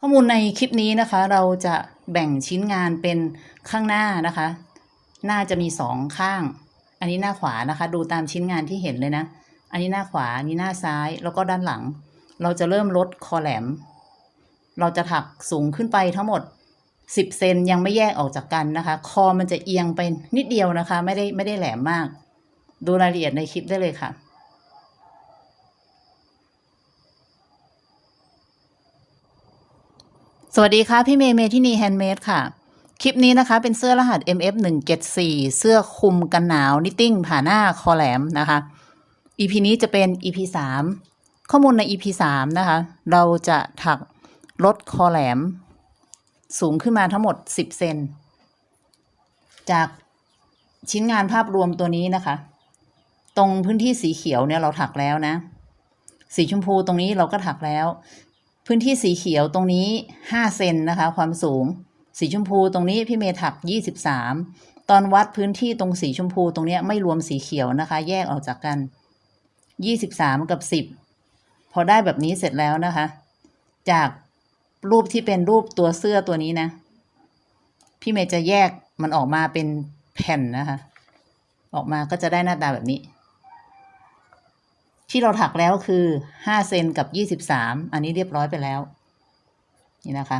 ข้อมูลในคลิปนี้นะคะ เราจะแบ่งชิ้นงานเป็นข้างหน้านะคะ หน้าจะมีสองข้าง อันนี้หน้าขวานะคะ ดูตามชิ้นงานที่เห็นเลยนะ อันนี้หน้าขวาอันนี้หน้าซ้ายแล้วก็ด้านหลัง เราจะเริ่มลดคอแหลม เราจะถักสูงขึ้นไปทั้งหมด 10 เซนยังไม่แยกออกจากกันนะคะ คอมันจะเอียงไปนิดเดียวนะคะ ไม่ได้ไม่ได้แหลมมาก ดูรายละเอียดในคลิปได้เลยค่ะ สวัสดีค่ะ พี่เมย์เมทินีแฮนด์เมดค่ะ คลิปนี้นะคะ เป็นเสื้อรหัส MF 1 7 4 เสื้อคลุมกันหนาวนิตติ้งผ่าหน้าคอแหลมนะคะ EP นี้จะเป็น EP 3 ข้อมูลใน EP 3 นะคะ เราจะถักลดคอแหลม สูงขึ้นมาทั้งหมด 10 เซนจากชิ้นงานภาพรวมตัวนี้นะคะ ตรงพื้นที่สีเขียวเนี่ยเราถักแล้วนะ สีชมพูตรงนี้เราก็ถักแล้ว พื้นที่สีเขียวตรงนี้ 5 เซนนะคะ ความสูง สีชมพูตรงนี้พี่เมย์ถัก 23 ตอนวัดพื้นที่ตรงสีชมพูตรงเนี้ยไม่รวมสีเขียวนะคะ แยกออกจากกัน 23 กับ 10 พอได้แบบนี้เสร็จแล้วนะคะ จากรูปที่เป็นรูปตัวเสื้อตัวนี้นะ พี่เมย์จะแยกมันออกมาเป็นแผ่นนะคะ ออกมาก็จะได้หน้าตาแบบนี้ ที่เราถักแล้วคือห้าเซนกับยี่สิบสามอันนี้เรียบร้อยไปแล้ว นี่นะคะ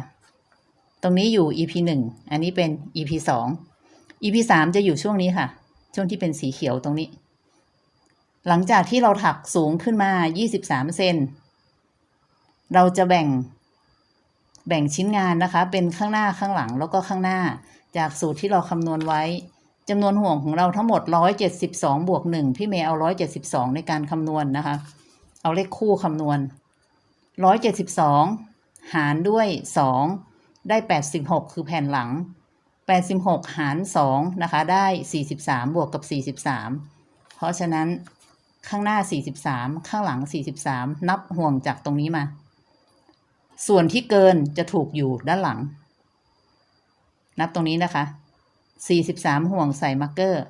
ตรงนี้อยู่ EP หนึ่งอันนี้เป็น EP สอง EP สามจะอยู่ช่วงนี้ค่ะ ช่วงที่เป็นสีเขียวตรงนี้ หลังจากที่เราถักสูงขึ้นมา23เซนเราจะแบ่งแบ่งชิ้นงานนะคะ เป็นข้างหน้าข้างหลังแล้วก็ข้างหน้า จากสูตรที่เราคำนวณไว้ จำนวนห่วงของเราทั้งหมด 172 บวก 1 พี่เมย์เอา 172 ในการคำนวณนะคะ เอาเลขคู่คำนวณ 172 หารด้วย 2 ได้ 86 คือแผ่นหลัง 86 หาร 2 นะคะ ได้ 43 บวกกับ 43 เพราะฉะนั้นข้างหน้า 43 ข้างหลัง 43 นับห่วงจากตรงนี้มา ส่วนที่เกินจะถูกอยู่ด้านหลัง นับตรงนี้นะคะ 43ห่วงใส่มาร์เกอร์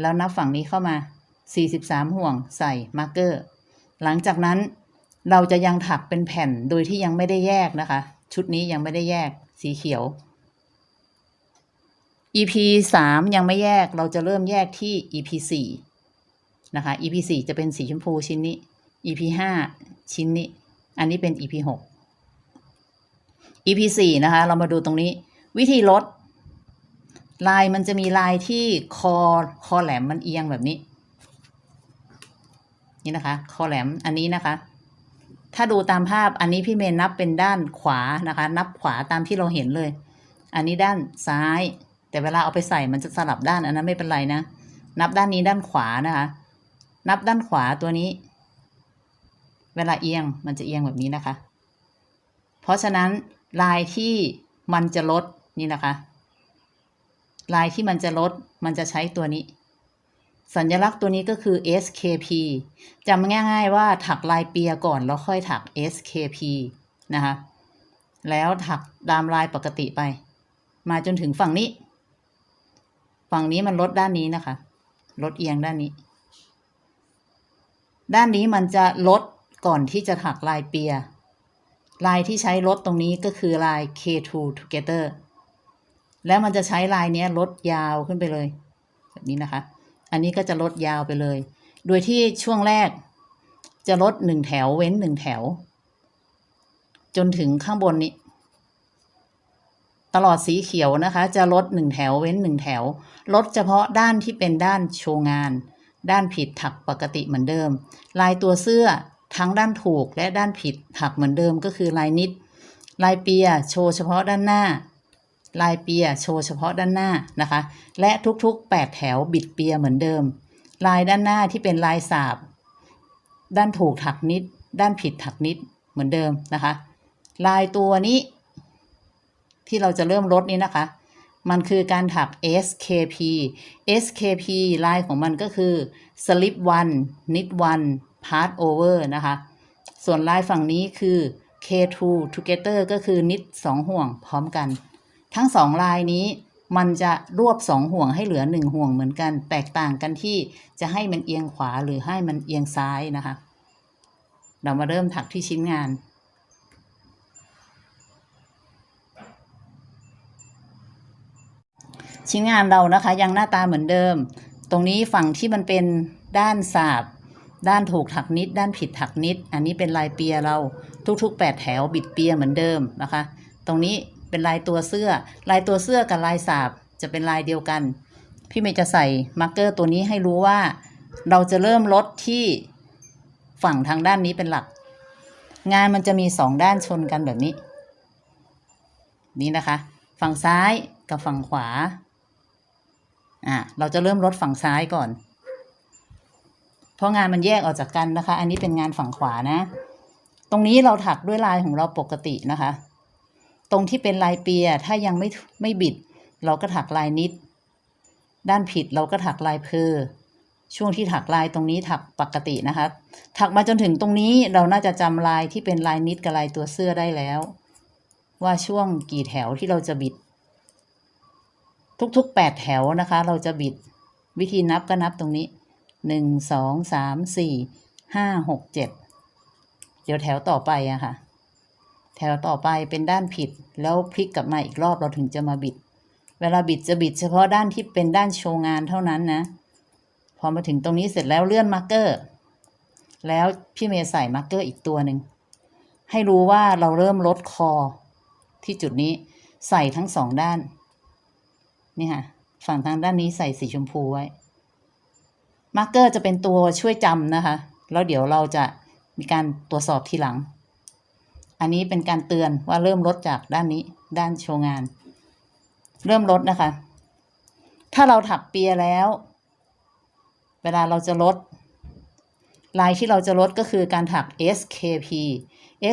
แล้วนับฝั่งนี้เข้ามา43ห่วงใส่มาร์เกอร์ หลังจากนั้นเราจะยังถักเป็นแผ่นโดยที่ยังไม่ได้แยกนะคะ ชุดนี้ยังไม่ได้แยกสีเขียว EP 3ยังไม่แยกเราจะเริ่มแยกที่ EP 4นะคะ EP 4จะเป็นสีชมพูชิ้นนี้ EP 5ชิ้นนี้ อันนี้เป็น EP 6 EP 4นะคะ เรามาดูตรงนี้ วิธีลด ลายมันจะมีลายที่คอคอแหลมมันเอียงแบบนี้ นี่นะคะ คอแหลมอันนี้นะคะ ถ้าดูตามภาพอันนี้พี่เมย์นับเป็นด้านขวานะคะ นับขวาตามที่เราเห็นเลย อันนี้ด้านซ้าย แต่เวลาเอาไปใส่มันจะสลับด้านอันนั้นไม่เป็นไรนะนับด้านนี้ด้านขวานะคะ นับด้านขวาตัวนี้ เวลาเอียงมันจะเอียงแบบนี้นะคะ เพราะฉะนั้นลายที่มันจะลดนี่นะคะ ลายที่มันจะลดมันจะใช้ตัวนี้ สัญลักษณ์ตัวนี้ก็คือ SKP จำง่าย ๆ ว่าถักลายเปียก่อนแล้วค่อยถัก SKP นะคะแล้วถักตามลายปกติไป มาจนถึงฝั่งนี้ ฝั่งนี้มันลดด้านนี้นะคะ ลดเอียงด้านนี้ ด้านนี้มันจะลดก่อนที่จะถักลายเปีย ลายที่ใช้ลดตรงนี้ก็คือลาย K2 Together แล้วมันจะใช้ลายนี้ลดยาวขึ้นไปเลย แบบนี้นะคะ อันนี้ก็จะลดยาวไปเลย โดยที่ช่วงแรกจะลดหนึ่งแถวเว้นหนึ่งแถว จนถึงข้างบนนี้ ตลอดสีเขียวนะคะ จะลดหนึ่งแถวเว้นหนึ่งแถว ลดเฉพาะด้านที่เป็นด้านโชว์งาน ด้านผิดถักปกติเหมือนเดิม ลายตัวเสื้อทั้งด้านถูกและด้านผิดถักเหมือนเดิมก็คือลายนิด ลายเปียโชว์เฉพาะด้านหน้า ลายเปียโชว์เฉพาะด้านหน้านะคะ และทุกๆ 8 แถวบิดเปียเหมือนเดิม ลายด้านหน้าที่เป็นลายสาบ ด้านถูกถักนิด ด้านผิดถักนิดเหมือนเดิมนะคะ ลายตัวนี้ ที่เราจะเริ่มลดนี้นะคะ มันคือการถัก SKP SKP ลายของมันก็คือ slip one knit one part over นะคะ ส่วนลายฝั่งนี้คือ K2 together ก็คือ knit 2ห่วงพร้อมกัน ทั้งสองลายนี้มันจะรวบสองห่วงให้เหลือหนึ่งห่วงเหมือนกัน แตกต่างกันที่จะให้มันเอียงขวาหรือให้มันเอียงซ้ายนะคะ เรามาเริ่มถักที่ชิ้นงาน ชิ้นงานเรานะคะยังหน้าตาเหมือนเดิม ตรงนี้ฝั่งที่มันเป็นด้านสาบ ด้านถูกถักนิด ด้านผิดถักนิด อันนี้เป็นลายเปียเราทุกๆแปดแถวบิดเปียเหมือนเดิมนะคะ ตรงนี้ เป็นลายตัวเสื้อ ลายตัวเสื้อกับลายสาบจะเป็นลายเดียวกัน พี่เมย์จะใส่มาร์กเกอร์ตัวนี้ให้รู้ว่า เราจะเริ่มลดที่ฝั่งทางด้านนี้เป็นหลัก งานมันจะมีสองด้านชนกันแบบนี้ นี่นะคะ ฝั่งซ้ายกับฝั่งขวาอะเราจะเริ่มลดฝั่งซ้ายก่อน เพราะงานมันแยกออกจากกันนะคะ อันนี้เป็นงานฝั่งขวานะ ตรงนี้เราถักด้วยลายของเราปกตินะคะ ตรงที่เป็นลายเปียถ้ายังไม่ไม่บิด เราก็ถักลายนิด ด้านผิดเราก็ถักลายเพอช่วงที่ถักลายตรงนี้ถักปกตินะคะ ถักมาจนถึงตรงนี้เราน่าจะจำลายที่เป็นลายนิดกับลายตัวเสื้อได้แล้ว ว่าช่วงกี่แถวที่เราจะบิด ทุกๆแปดแถวนะคะ เราจะบิดวิธีนับก็นับตรงนี้หนึ่งสองสามสี่ห้าหกเจ็ดเดี๋ยวแถวต่อไปอะค่ะ ถวต่อไปเป็นด้านผิด แล้วพลิกกลับมาอีกรอบเราถึงจะมาบิด เวลาบิดจะบิดเฉพาะด้านที่เป็นด้านโชว์งานเท่านั้นนะ พอมาถึงตรงนี้เสร็จแล้วเลื่อนมาร์กเกอร์ แล้วพี่เมย์ใส่มาร์กเกอร์อีกตัวหนึ่ง ให้รู้ว่าเราเริ่มลดคอ ที่จุดนี้ใส่ทั้งสองด้าน นี่ค่ะ ฝั่งทางด้านนี้ใส่สีชมพูไว้ มาร์กเกอร์จะเป็นตัวช่วยจำนะคะ แล้วเดี๋ยวเราจะมีการตรวจสอบทีหลัง อันนี้เป็นการเตือนว่าเริ่มลดจากด้านนี้ด้านโชว์งาน เริ่มลดนะคะ ถ้าเราถักเปียแล้ว เวลาเราจะลด ลายที่เราจะลดก็คือการถัก SKP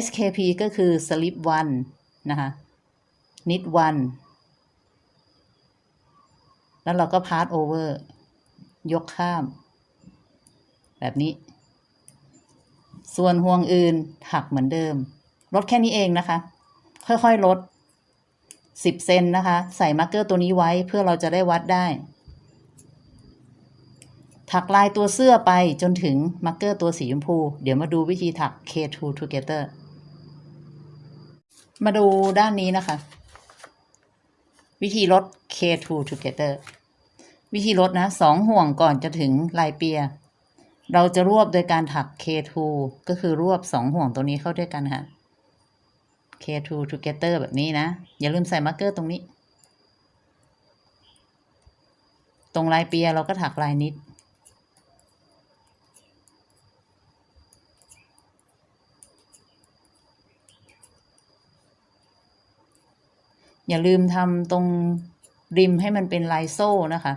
SKP ก็คือ slip one นะคะ knit one แล้วเราก็ part over ยกข้าม แบบนี้ ส่วนห่วงอื่นถักเหมือนเดิม ลดแค่นี้เองนะคะ ค่อยๆลด10เซนนะคะ ใส่มาร์กเกอร์ตัวนี้ไว้เพื่อเราจะได้วัดได้ ถักลายตัวเสื้อไปจนถึงมาร์กเกอร์ตัวสีชมพู เดี๋ยวมาดูวิธีถัก K2 together มาดูด้านนี้นะคะ วิธีลด K2 together วิธีลดนะสองห่วงก่อนจะถึงลายเปีย เราจะรวบโดยการถัก K2 ก็คือรวบสองห่วงตัวนี้เข้าด้วยกันค่ะ K2 together แบบนี้นะ อย่าลืมใส่มาร์กเกอร์ตรงนี้ ตรงลายเปียเราก็ถักลายนิด อย่าลืมทำตรงริมให้มันเป็นลายโซ่นะคะ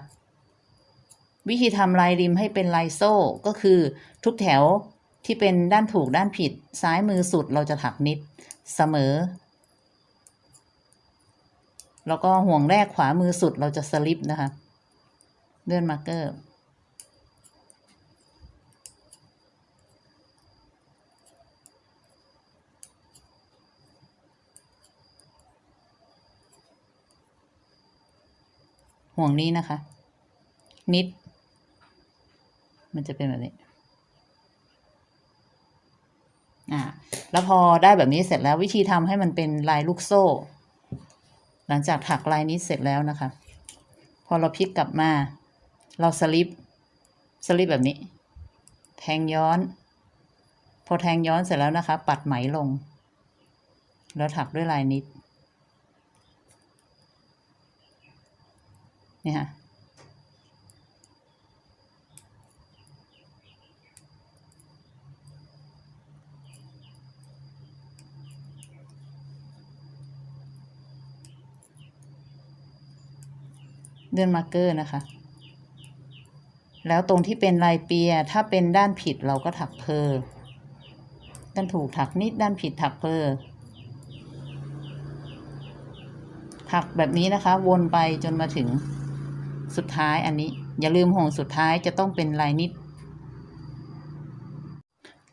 วิธีทำลายริมให้เป็นลายโซ่ก็คือทุกแถวที่เป็นด้านถูกด้านผิด ซ้ายมือสุดเราจะถักนิด เสมอ แล้วก็ห่วงแรกขวามือสุดเราจะสลิปนะคะ เลื่อนมาร์กเกอร์ห่วงนี้นะคะ นิด มันจะเป็นแบบนี้ อ่า แล้วพอได้แบบนี้เสร็จแล้ววิธีทำให้มันเป็นลายลูกโซ่ หลังจากถักลายนี้เสร็จแล้วนะคะ พอเราพลิกกลับมา เราสลิปสลิปแบบนี้ แทงย้อน พอแทงย้อนเสร็จแล้วนะคะ ปัดไหมลง แล้วถักด้วยลายนิดเนี่ยค่ะ เลื่อนมาร์กเกอร์นะคะ แล้วตรงที่เป็นลายเปีย ถ้าเป็นด้านผิดเราก็ถักเพอด้านถูกถักนิดด้านผิดถักเพอถักแบบนี้นะคะ วนไปจนมาถึงสุดท้ายอันนี้ อย่าลืมห่วงสุดท้ายจะต้องเป็นลายนิด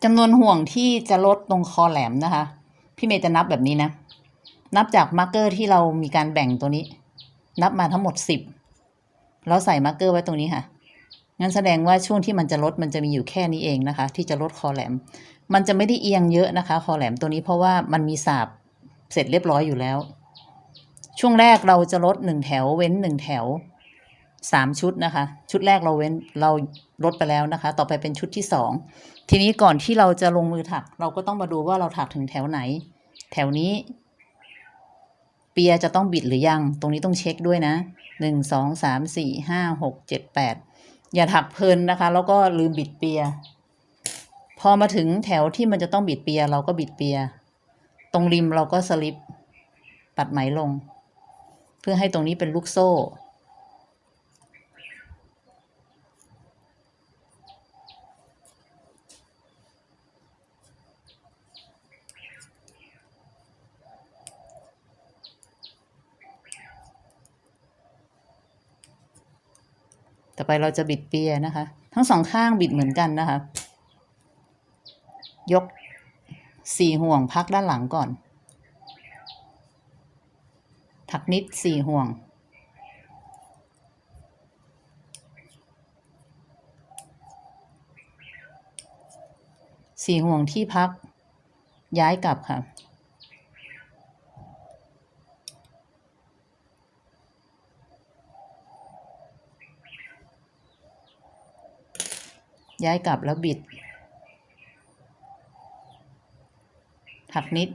จำนวนห่วงที่จะลดตรงคอแหลมนะคะ พี่เมย์จะนับแบบนี้นะ นับจากมาร์กเกอร์ที่เรามีการแบ่งตัวนี้ นับมาทั้งหมดสิบ แล้วใส่มาร์กเกอร์ไว้ตรงนี้ค่ะ งั้นแสดงว่าช่วงที่มันจะลดมันจะมีอยู่แค่นี้เองนะคะ ที่จะลดคอแหลม มันจะไม่ได้เอียงเยอะนะคะ คอแหลมตัวนี้เพราะว่ามันมีสาบเสร็จเรียบร้อยอยู่แล้ว ช่วงแรกเราจะลดหนึ่งแถวเว้นหนึ่งแถวสามชุดนะคะ ชุดแรกเราเว้นเราลดไปแล้วนะคะ ต่อไปเป็นชุดที่สองทีนี้ก่อนที่เราจะลงมือถัก เราก็ต้องมาดูว่าเราถักถึงแถวไหน แถวนี้ เปียจะต้องบิดหรือยัง ตรงนี้ต้องเช็คด้วยนะหนึ่งสองสามสี่ห้าหกเจ็ดแปดอย่าถักเพลินนะคะ แล้วก็ลืมบิดเปีย พอมาถึงแถวที่มันจะต้องบิดเปีย เราก็บิดเปีย ตรงริมเราก็สลิปปัดไหมลง เพื่อให้ตรงนี้เป็นลูกโซ่ ต่อไปเราจะบิดเปียนะคะ ทั้งสองข้างบิดเหมือนกันนะคะ ยกสี่ห่วงพักด้านหลังก่อน ถักนิดสี่ห่วง สี่ห่วงที่พักย้ายกลับค่ะ ย้ายกลับแล้วบิด ถักนิด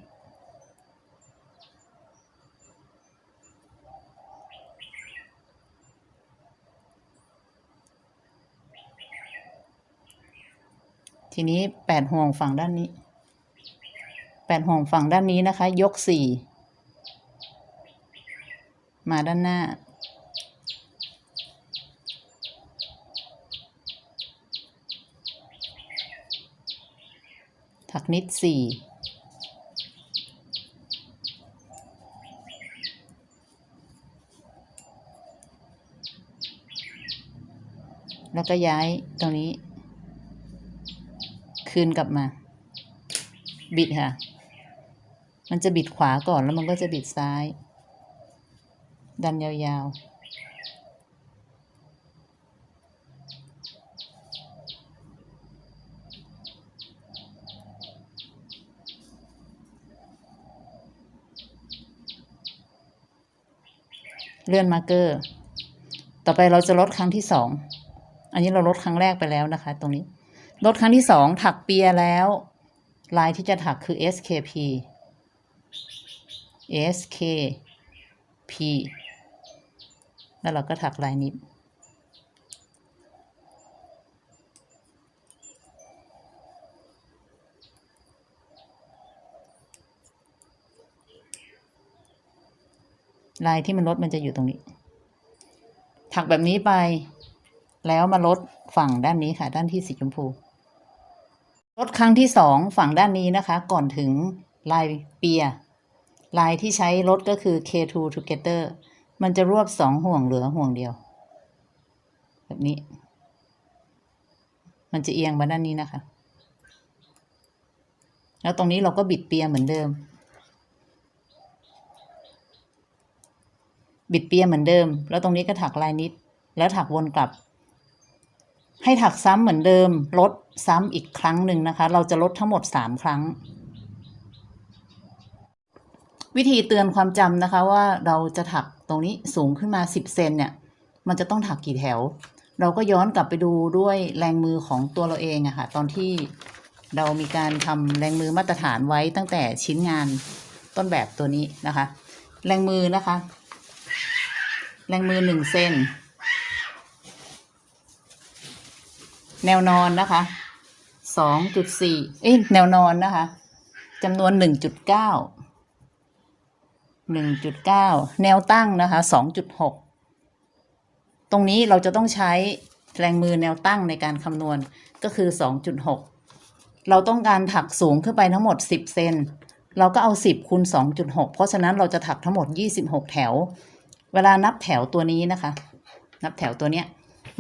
ทีนี้แปดห่วงฝั่งด้านนี้แปดห่วงฝั่งด้านนี้นะคะ ยกสี่มาด้านหน้าักนิดสี่แล้วก็ย้ายตรงนี้ คืนกลับมา บิดค่ะ มันจะบิดขวาก่อนแล้วมันก็จะบิดซ้าย ดันยาวๆ เลื่อนมาร์เกอร์ ต่อไปเราจะลดครั้งที่สอง อันนี้เราลดครั้งแรกไปแล้วนะคะ ตรงนี้ ลดครั้งที่สองถักเปียแล้ว ลายที่จะถักคือ SKP SKP แล้วเราก็ถักลายนิ ลายที่มันลดมันจะอยู่ตรงนี้ ถักแบบนี้ไป แล้วมาลดฝั่งด้านนี้ค่ะ ด้านที่สีชมพู ลดครั้งที่สองฝั่งด้านนี้นะคะ ก่อนถึงลายเปีย ลายที่ใช้ลดก็คือ K2 together มันจะรวบสองห่วงเหลือห่วงเดียว แบบนี้ มันจะเอียงมาด้านนี้นะคะ แล้วตรงนี้เราก็บิดเปียเหมือนเดิม บิดเปียเหมือนเดิม แล้วตรงนี้ก็ถักลายนิด แล้วถักวนกลับ ให้ถักซ้ำเหมือนเดิม ลดซ้ำอีกครั้งหนึ่งนะคะ เราจะลดทั้งหมดสามครั้ง วิธีเตือนความจำนะคะว่าเราจะถักตรงนี้สูงขึ้นมาสิบเซนเนี่ย มันจะต้องถักกี่แถว เราก็ย้อนกลับไปดูด้วยแรงมือของตัวเราเองอะค่ะ ตอนที่เรามีการทำแรงมือมาตรฐานไว้ตั้งแต่ชิ้นงานต้นแบบตัวนี้นะคะ แรงมือนะคะ แรงมือหนึ่งเซนแนวนอนนะคะสองจุดสี่เอ้ยแนวนอนนะคะจำนวนหนึ่งจุดเก้าหนึ่งจุดเก้าแนวตั้งนะคะสองจุดหกตรงนี้เราจะต้องใช้แรงมือแนวตั้งในการคำนวณก็คือสองจุดหกเราต้องการถักสูงขึ้นไปทั้งหมดสิบเซนเราก็เอาสิบคูณสองจุดหกเพราะฉะนั้นเราจะถักทั้งหมดยี่สิบหกแถว เวลานับแถวตัวนี้นะคะ นับแถวตัวเนี้ย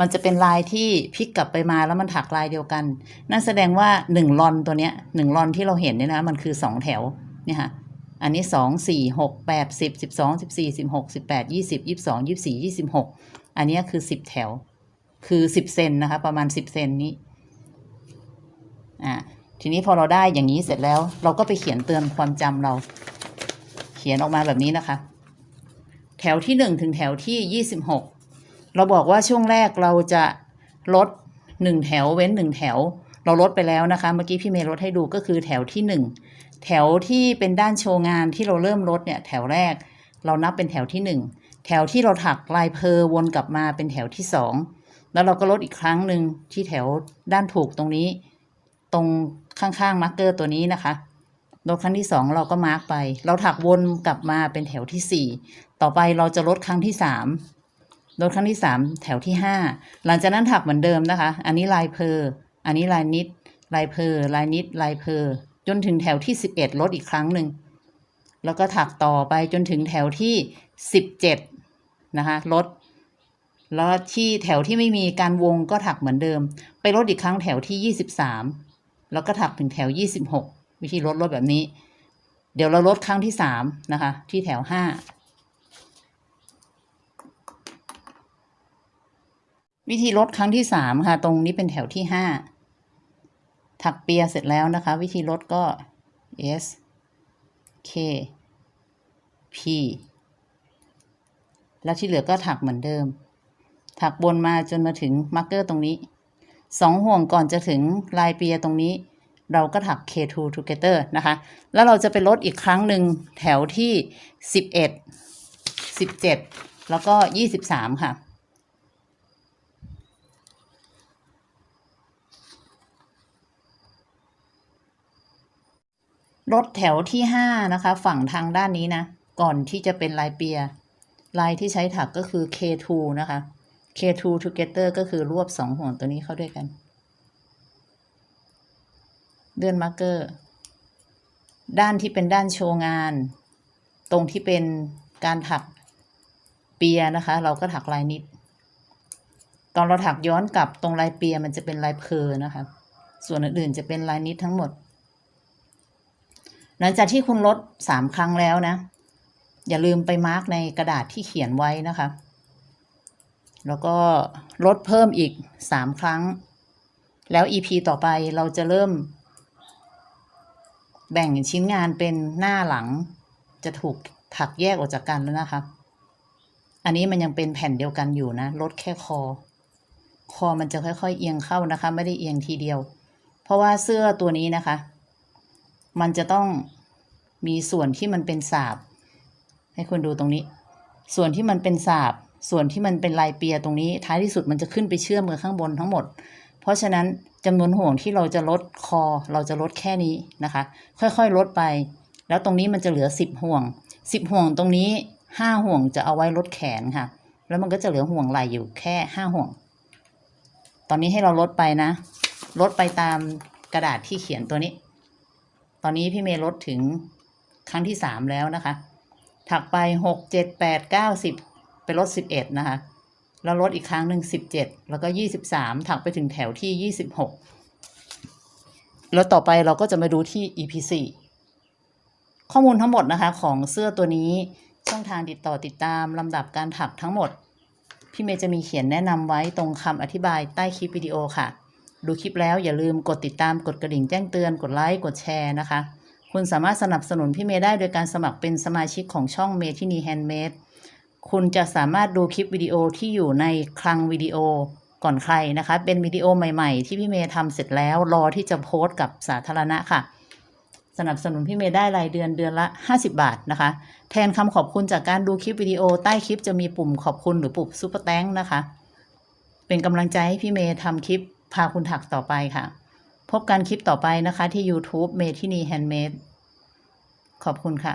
มันจะเป็นลายที่พลิกกลับไปมาแล้วมันถักลายเดียวกัน นั่นแสดงว่าหนึ่งลอนตัวเนี้ยหนึ่งลอนที่เราเห็นเนี่ยนะมันคือสองแถวเนี่ยค่ะอันนี้สองสี่หกแปดสิบสิบสองสิบสี่สิบหกสิบแปดยี่สิบยี่สิบสองยี่สิบสี่ยี่สิบหกอันนี้คือสิบแถว คือสิบเซนนะคะ ประมาณสิบเซนนี้อ่าทีนี้พอเราได้อย่างนี้เสร็จแล้ว เราก็ไปเขียนเตือนความจำเรา เขียนออกมาแบบนี้นะคะ ถวที่หนึ่งถึงแถวที่ยี่สิบหกเราบอกว่าช่วงแรกเราจะลดหนึ่งแถวเว้นหนึ่งแถว เราลดไปแล้วนะคะ เมื่อกี้พี่เมย์ลดให้ดูก็คือแถวที่หนึ่งแถวที่เป็นด้านโชว์งานที่เราเริ่มลดเนี่ยแถวแรก เรานับเป็นแถวที่หนึ่งแถวที่เราถักลายเพอร์วนกลับมาเป็นแถวที่สองแล้วเราก็ลดอีกครั้งหนึ่งที่แถวด้านถูกตรงนี้ ตรงข้างๆมาร์กเกอร์ตัวนี้นะคะลดครั้งที่สองเราก็มาร์กไป เราถักวนกลับมาเป็นแถวที่สี่ ต่อไปเราจะลดครั้งที่สามลดครั้งที่สามแถวที่ห้าหลังจากนั้นถักเหมือนเดิมนะคะ อันนี้ลายเพอร์อันนี้ลายนิด ลายเพอร์ลายนิด ลายเพอร์จนถึงแถวที่สิบเอ็ดลดอีกครั้งหนึ่งแล้วก็ถักต่อไปจนถึงแถวที่สิบเจ็ดนะคะลดแล้วที่แถวที่ไม่มีการวงก็ถักเหมือนเดิม ไปลดอีกครั้งแถวที่ยี่สิบสามแล้วก็ถักถึงแถวยี่สิบหกวิธีลดลดแบบนี้ เดี๋ยวเราลดครั้งที่สามนะคะ ที่แถวห้า วิธีลดครั้งที่สามค่ะ ตรงนี้เป็นแถวที่ห้าถักเปียเสร็จแล้วนะคะ วิธีลดก็ S K P แล้วที่เหลือก็ถักเหมือนเดิม ถักบนมาจนมาถึงมาร์กเกอร์ตรงนี้สองห่วงก่อนจะถึงลายเปียตรงนี้ เราก็ถัก K2 together นะคะ แล้วเราจะไปลดอีกครั้งหนึ่งแถวที่ 11 17 แล้วก็ 23 ค่ะ ลดแถวที่5นะคะ ฝั่งทางด้านนี้นะ ก่อนที่จะเป็นลายเปีย ลายที่ใช้ถักก็คือ K2 นะคะ K2 together ก็คือรวบสองห่วงตัวนี้เข้าด้วยกันเลื่อนมาร์เกอร์ ด้านที่เป็นด้านโชว์งาน ตรงที่เป็นการถักเปียนะคะ เราก็ถักลายนิด ตอนเราถักย้อนกลับตรงลายเปียมันจะเป็นลายเพอนะคะ ส่วนอื่นๆจะเป็นลายนิดทั้งหมด ลังจากที่คุณลดสามครั้งแล้วนะ อย่าลืมไปมาร์กในกระดาษที่เขียนไว้นะคะ แล้วก็ลดเพิ่มอีกสามครั้ง แล้ว EP ต่อไปเราจะเริ่ม แบ่งชิ้นงานเป็นหน้าหลัง จะถูกถักแยกออกจากกันแล้วนะคะ อันนี้มันยังเป็นแผ่นเดียวกันอยู่นะ ลดแค่คอ คอมันจะค่อยๆ เอียงเข้านะคะ ไม่ได้เอียงทีเดียว เพราะว่าเสื้อตัวนี้นะคะมันจะต้อง มีส่วนที่มันเป็นสาบ ให้คุณดูตรงนี้ ส่วนที่มันเป็นสาบ ส่วนที่มันเป็นลายเปียตรงนี้ ท้ายที่สุดมันจะขึ้นไปเชื่อมกับข้างบนทั้งหมด เพราะฉะนั้นจำนวนห่วงที่เราจะลดคอ เราจะลดแค่นี้นะคะ ค่อยๆลดไป แล้วตรงนี้มันจะเหลือสิบห่วงสิบห่วงตรงนี้ห้าห่วงจะเอาไว้ลดแขนค่ะ แล้วมันก็จะเหลือห่วงไหล่อยู่แค่ห้าห่วง ตอนนี้ให้เราลดไปนะ ลดไปตามกระดาษที่เขียนตัวนี้ ตอนนี้พี่เมย์ลดถึง ครั้งที่สามแล้วนะคะ ถักไปหกเจ็ดแปดเก้าสิบไปลดสิบเอ็ดนะคะ แล้วลดอีกครั้งหนึ่งสิบเจ็ดแล้วก็ยี่สิบสามถักไปถึงแถวที่ยี่สิบหกแล้วต่อไปเราก็จะมาดูที่ EP สี่ข้อมูลทั้งหมดนะคะของเสื้อตัวนี้ช่องทางติดต่อติดตามลำดับการถักทั้งหมด พี่เมย์จะมีเขียนแนะนำไว้ตรงคำอธิบายใต้คลิปวิดีโอค่ะ ดูคลิปแล้วอย่าลืมกดติดตามกดกระดิ่งแจ้งเตือนกดไลค์กดแชร์นะคะ คุณสามารถสนับสนุนพี่เมย์ได้โดยการสมัครเป็นสมาชิกของช่องเมทินีแฮนด์เมดคุณจะสามารถดูคลิปวิดีโอที่อยู่ในคลังวิดีโอก่อนใครนะคะ เป็นวิดีโอใหม่ๆ ที่พี่เมย์ทำเสร็จแล้วรอที่จะโพสต์กับสาธารณะค่ะ สนับสนุนพี่เมย์ได้รายเดือนเดือนละ 50 บาทนะคะ แทนคำขอบคุณจากการดูคลิปวิดีโอใต้คลิปจะมีปุ่มขอบคุณหรือปุ่มซุปเปอร์แตงนะคะ เป็นกำลังใจให้พี่เมย์ทำคลิปพาคุณถักต่อไปค่ะ พบกันคลิปต่อไปนะคะที่ YouTube เมทินีแฮนด์เมดขอบคุณค่ะ